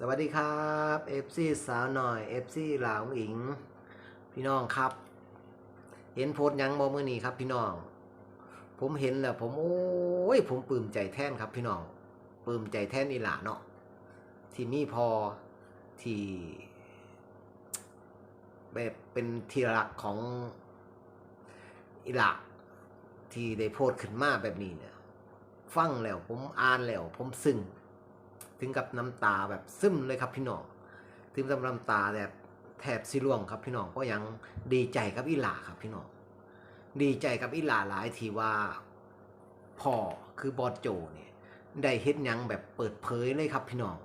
สวัสดีครับ FC สาวหน่อย FC หลาวอิง พี่น้องครับ เห็นโพสยังบอมือนี้ครับ พี่น้อง ผมเห็นแล้วผมโอ้ยผมปลื้มใจแท่นครับ พี่น้องปลื้มใจแท่นอีหลาเนาะที่มีพอที่แบบเป็นที่รักของอีหลาที่ได้โพสขึ้นมาแบบนี้เนี่ยฟังแล้วผมอ่านแล้วผมซึ้ง ถึงกับน้ำตาแบบซึมเลยครับพี่น้องถึงกับน้ำตาแบบแทบสิร่วงครับพี่น้องเพราะยังดีใจกับอีหล่าครับพี่น้องดีใจกับอีหล่าหลายทีว่าพ่อคือบอสโจเนี่ยได้เฮ็ดยังแบบเปิดเผยเลยครับพี่น้อง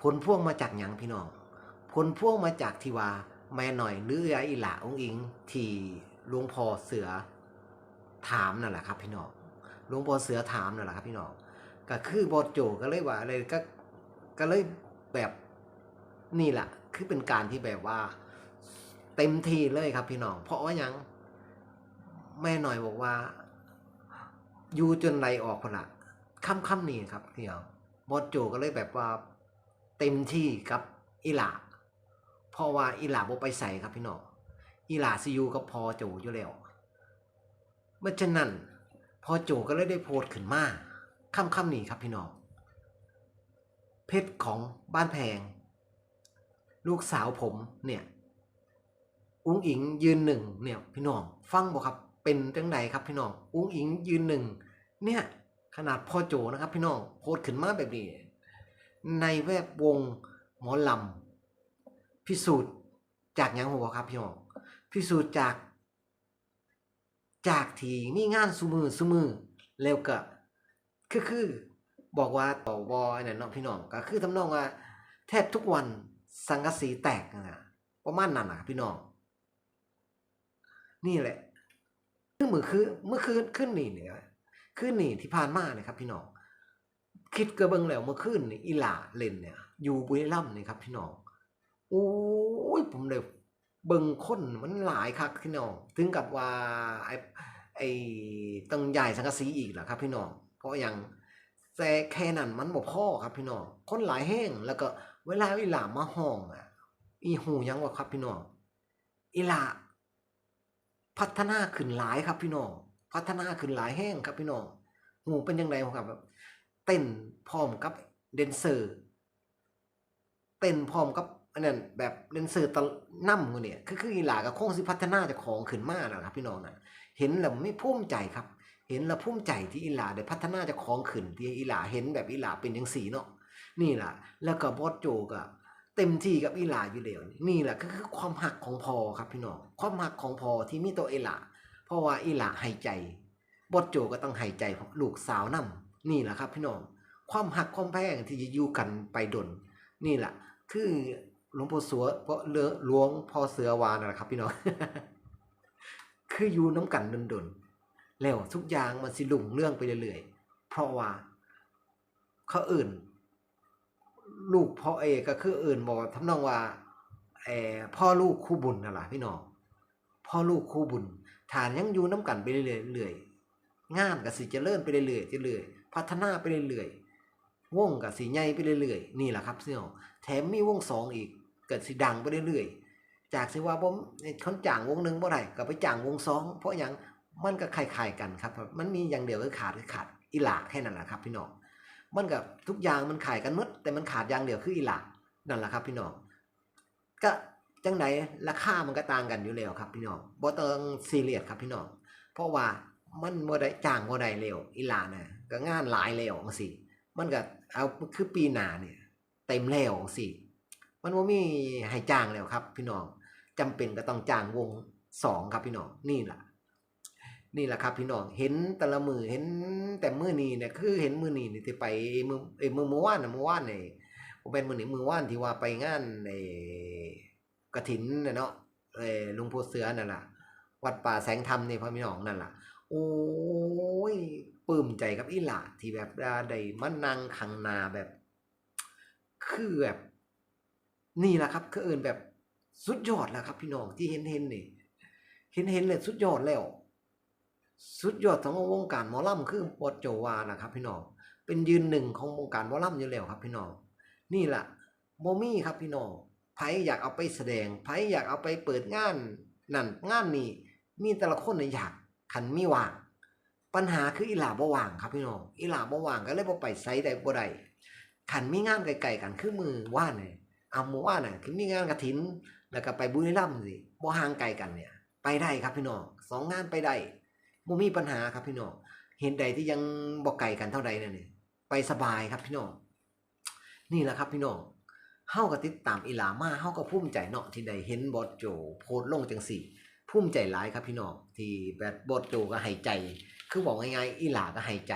ผลพ่วงมาจากยังพี่น้องผลพ่วงมาจากที่ว่าแม่หน่อยหรืออีหล่าองค์อิง ที่หลวงพ่อเสือถามนั่นแหละครับพี่น้องหลวงพ่อเสือถามนั่นแหละครับพี่น้อง ก็คือบอสโจก็เลยว่าอะไรก็ก็เลยแบบนี่แหละคือเป็นการที่แบบว่า เต็มที่เลยครับพี่น้อง เพราะว่ายังแม่หน่อยบอกว่าอยู่จนไรออกพนละค่ำค่ำนี่ครับพี่น้องบอสโจก็เลยแบบว่า เต็มที่กับอีหลาเพราะว่าอีหลาบไปใส่ครับพี่น้องอีหลาซียูกับพอโจอยู่แล้วเมื่อฉะนั้นพอโจก็เลยได้โพสต์ขึ้นมา ค่ำค่ำนี้ครับพี่น้องเพชรของบ้านแพง ลูกสาวผมเนี่ยอุ้งอิงยืนหนึ่งเนี่ยพี่น้องฟังบอกครับเป็นจังไดครับพี่น้องอุ้งอิงยืนหนึ่งเนี่ยขนาดพ่อโจนะครับพี่น้องโพสขึ้นมาแบบนี้ ในแวดวงหมอลำพิสูจน์จากยังหัวครับพี่น้องพิสูจน์จาก จากที่มีงานสุมือสุมือแล้วก็ คือคือบอกว่าต่อวอเนี่ยเนาะพี่น้องก็คือทำนองว่า แทบทุกวันสังกะสีแตกนะประมาณนั้นนะพี่น้อง นี่แหละคือมือคือเมื่อคืนขึ้นนี่เนี่ยขึ้นนี่ที่ผ่านมาเนี่ยครับ พี่น้อง คิดกระเบิงแล้วเมื่อคืนนี่อีหลาเล่นเนี่ย อยู่บุรีรัมย์นี่ครับ พี่น้องโอ้ยผมเลยเบิงคนมันหลายคักพี่น้อง ถึงกับว่าไอ้ไอ้ต้องใหญ่สังกะสีอีกเหรอครับ พี่น้อง เพราะอย่างแต่แค่นั้นมันบ่พอครับพี่น้องคนหลายแห้งแล้วก็เวลาอีหลามาห้องอะอีหูยังวะครับพี่น้องอีหลาพัฒนาขึ้นหลายครับพี่น้องพัฒนาขึ้นหลายแห้งครับพี่น้องหูเป็นยังไงครับแบบเต้นพร้อมกับเดนเซอร์เต้นพร้อมกับอันนั้นแบบเดนเซอร์ตะนั่มเนี่ยคือคืออีหลากับคงสิพัฒนาจากของขึ้นมากนะครับพี่น้องนะเห็นแล้วไม่ภูมิใจครับ เห็นแล้วภูมิใจที่อีหลาได้พัฒนาจากของขึ้นที่อีหลาเห็นแบบอีหลาเป็นยังสีเนาะนี่แหละแล้วก็บอสโจก็เต็มที่กับอีหลาอยู่แล้วนี่แหละก็คือความหักของพอครับพี่น้องความหักของพอที่มีตัวอีหลาเพราะว่าอีหลาให้ใจบอสโจก็ต้องให้ใจลูกสาวนํนี่แหละครับพี่น้องความหักความแพงที่จะอยู่กันไปดน นี่แหละคือหลวงพ่อสัวเพราะเลือหลวงพ่อเสือวานนะครับพี่น้องคืออยู่น้ำกันดนๆ แล้วทุกอย่างมันสิลุ่งเรื่องไปเรื่อยๆ เพราะว่าเขาอื่น ลูกพ่อเอก็คืออื่นบอกทำนองว่าเออพ่อลูกคู่บุญนั่นแหละพี่น้องพ่อลูกคู่บุญฐานยังอยู่น้ำกันไปเรื่อยๆงานก็สิเจริญไปเรื่อยๆเรื่อยๆพัฒนาไปเรื่อยๆวงก็สิใหญ่ไปเรื่อยๆนี่แหละครับเสี่ยวแถมมีวงสองอีกเกิดสิดังไปเรื่อยๆจากสิว่าผมคนจ้างวงหนึ่งบ่ได้ก็ไปจ้างวงสองเพราะอย่าง มันก็คล้ายๆกันครับ มันมีอย่างเดียวคือขาดคือขาดอีหลาแค่นั้นแหละครับพี่น้องมันกับทุกอย่างมันขายกันมดแต่มันขาดอย่างเดียวคืออีหลานั่นแหละครับพี่น้องก็จังไหนราคามันก็ต่างกันอยู่แล้วครับพี่น้องบ่ต้องซีเรียสครับพี่น้องเพราะว่ามันบ่ได้จ้างบ่ได้เร็วอีหลาน่ะก็งานหลายแล้วจังซี่มันก็เอาคือปีหนาเนี่ยเต็มแล้วจังซี่มันบ่มีให้จ้างแล้วครับ พี่น้องจำเป็นก็ต้องจ้างวงสองครับพี่น้องนี่แหละ นี่แหละครับพี่น้องเห็นแต่ละมือเห็นแต่มือนี้เนี่ยคือเห็นมือนี้นี่ที่ไปมือเอ้มือมือวานนะมือวานเนี่ยผมเป็นมือนี้มือว่านที่ว่าไปงานไอ้กระถินน่ะเนาะเอ้ยลุงพ่อเสือนั่นแหละวัดป่าแสงธรรมนี่พ่อพี่น้องนั่นแหละโอ้ยปลื้มใจกับอีหล่าที่แบบได้มานั่งขังนาแบบ คือแบบ นี่แหละครับคือเอินแบบสุดยอดแล้วครับ พี่น้องที่เห็นเห็นนี่เห็นเห็นเลยสุดยอดแล้ว สุดยอดของวงการหมอลำคือบอสโจวานะครับพี่น้องเป็นยืนหนึ่งของวงการหมอลำอยู่แล้วครับพี่น้องนี่แหละบ่มีครับพี่น้องไผอยากเอาไปแสดงไผอยากเอาไปเปิดงานนั่นงานนี้มีแต่ละคนน่ะอยากคันมีว่างปัญหาคืออีหลาบ่ว่างครับพี่น้องอีหลาบ่ว่างก็เลยบ่ไปไสได้บ่ได้คันมีงานไกลๆกันคือมือว่านนี่เอามือว่านน่ะคือมีงานกฐินแล้วก็ไปบุรีรัมย์สิบ่ห่างไกลกันเนี่ย ไปได้ครับพี่น้องสองงานไปได้ บ่มีปัญหาครับพี่น้องเห็นใดที่ยังบ่ไกลกันเท่าใดนั่นนี่ไปสบายครับพี่น้องนี่แหละครับพี่น้องเฮาก็ติดตามอีหลามาเฮาก็ภูมิใจเนาะที่ได้เห็นบอสโจ โพสลงจังซี่ภูมิใจหลายครับพี่น้องที่แบบบอสโจก็ให้ใจ คือบอกง่ายๆอีหลาก็ให้ใจ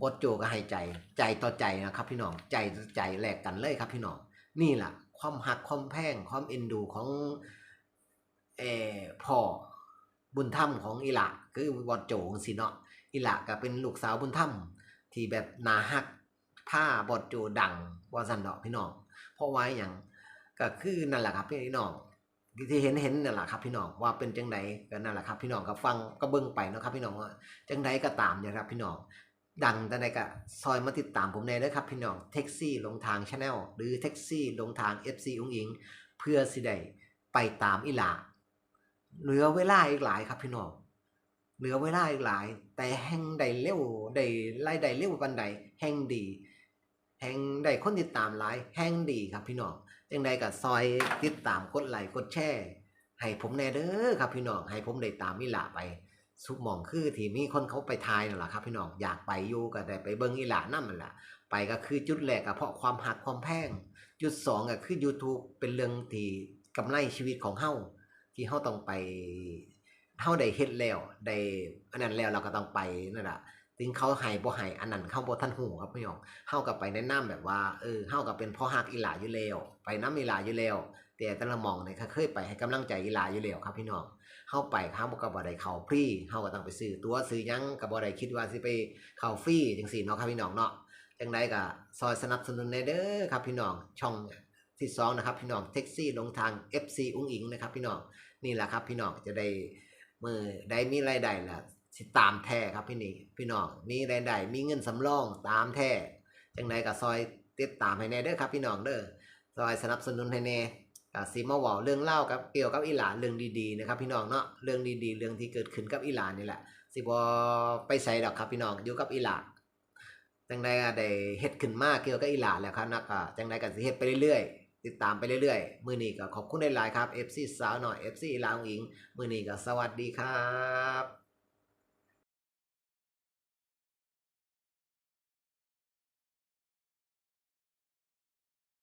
บอสโจก็ให้ใจ ใจต่อใจนะครับพี่น้องใจต่อใจแลกกันเลยครับพี่น้องนี่แหละความหักความแพงความเอ็นดูของเออพ่อ บุญธรรมของอีหลาคือบอสโจงซี่เนาะอีหลาก็เป็นลูกสาวบุญธรรมที่แบบนาฮักผ้าบอสโจดังว่าซั่นเนาะพี่น้องเพราะไว่าอหยังก็คือนั่นแหละครับพี่น้องที่เห็นเห็นนั่นแหละครับพี่น้องว่าเป็นจังไดก็นั่นแหละครับ พี่น้องก็ฟังก็เบิ่งไปนะครับ พี่น้องว่าจังไดก็ตามนะครับพี่น้องดังจังไดก็ซอยมาติดตามผมแน่เด้อครับพี่น้องแท็กซี่ลงทางชาแนลหรือแท็กซี่ลงทาง FC อุ้งอิง เพื่อสิได้ไปตามอีหลา เหลือเวลาอีกหลายครับพี่น้องเหลือเวลาอีกหลาย แต่แห่งใดเร็วใดไล่ใดเร็วปานใดแห่งดี แห่งใดคนติดตามหลายแห่งดีครับพี่น้องจังใดก็ซอยติดตามกดไลค์กดแชร์ให้ผมแน่เด้อครับพี่น้องให้ผมได้ตามอีหลาไปสุกมองคือที่มีคนเขาไปทายนั่นแหละครับ พี่น้องอยากไปอยู่ก็ได้ไปเบิ่งอีหลานั่นแหละไปก็คือจุดแรกก็เพราะความหักความแพงจุดสองก็คือ YouTube เป็นเรื่องที่กำไรชีวิตของเฮา ที่เฮาต้องไปเฮาได้เฮ็ดแล้วได้อันนั้นแล้วเราก็ต้องไปนั่นแหละถึงเขาให้บ่ให้อันนั้นเขาบ่ทันหูครับพี่น้องเฮากับไปแนะนำแบบว่าเออเฮากับเป็นพ่อฮักอีหลาอยู่แล้วไปน้ำอีหลาอยู่แล้วแต่แต่ละมองเนี่ยเคยไปให้กำลังใจอีหลาอยู่แล้วครับพี่น้องเฮาไปครับก็บ่ได้เข้าฟรีเฮาก็ต้องไปซื้อตั๋วซื้อหยังก็บ่ได้คิดว่าสิไปเข้าฟรีจังซี่เนาะครับพี่น้องเนาะจังไดก็ซอยสนับสนุนแน่เด้อครับพี่น้องช่อง ที่สองนะครับพี่น้องแท็กซี่ลงทาง FC อุ้งอิงนะครับพี่น้องนี่แหละครับพี่น้องจะได้มือได้มีรายได้ล่ะสิตามแท้ครับพี่นี่พี่น้องมีรายได้มีเงินสำรองตามแท้จังใดก็ซอยติดตามให้แน่เด้อครับพี่น้องเด้อซอยสนับสนุนให้แน่ก็สิมาว้าเรื่องเล่ากับเกี่ยวกับอีหลานเรื่องดีๆนะครับพี่น้องเนาะเรื่องดีๆ เรื่องที่เกิดขึ้นกับอีหลานนี่แหละสิบ่ไปใส่ดอกครับพี่น้องอยู่กับอีหลานจังใดก็ได้เฮ็ดขึ้นมากเกี่ยวกับอีหลานแล้วครับนะก็จังใดก็สิเฮ็ดไปเรื่อยๆ ติดตามไปเรื่อยๆ มือนี้ก็ขอบคุณหลายๆครับ FC สาวหน่อย FC ลาวอิง มือนี้ก็สวัสดีครับ